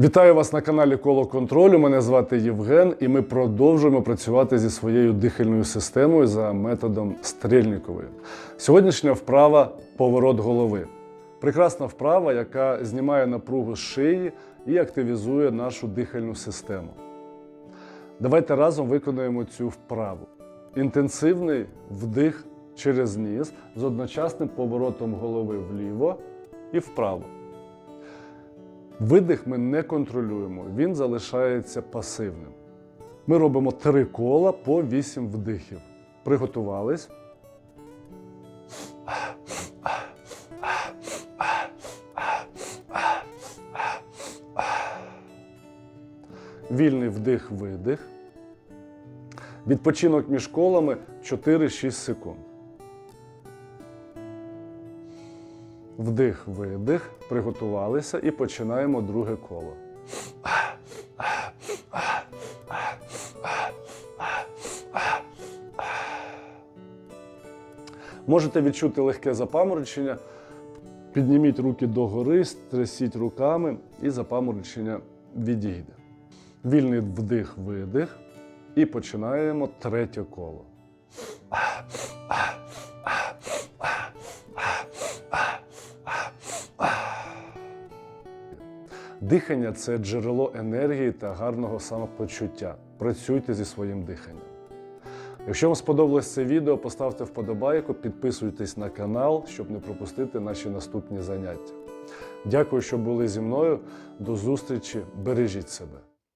Вітаю вас на каналі Коло контролю. Мене звати Євген, і ми продовжуємо працювати зі своєю дихальною системою за методом Стрельнікової. Сьогоднішня вправа поворот голови. Прекрасна вправа, яка знімає напругу з шиї і активізує нашу дихальну систему. Давайте разом виконаємо цю вправу. Інтенсивний вдих через ніс з одночасним поворотом голови вліво і вправо. Видих ми не контролюємо, він залишається пасивним. Ми робимо три кола по вісім вдихів. Приготувались. Вільний вдих-видих. Відпочинок між колами 4-6 секунд. Вдих, видих, приготувалися і починаємо друге коло. Можете відчути легке запаморочення. Підніміть руки догори, стрясіть руками і запаморочення відійде. Вільний вдих, видих. І починаємо третє коло. Дихання це джерело енергії та гарного самопочуття. Працюйте зі своїм диханням. Якщо вам сподобалось це відео, поставте вподобайку, підписуйтесь на канал, щоб не пропустити наші наступні заняття. Дякую, що були зі мною. До зустрічі. Бережіть себе.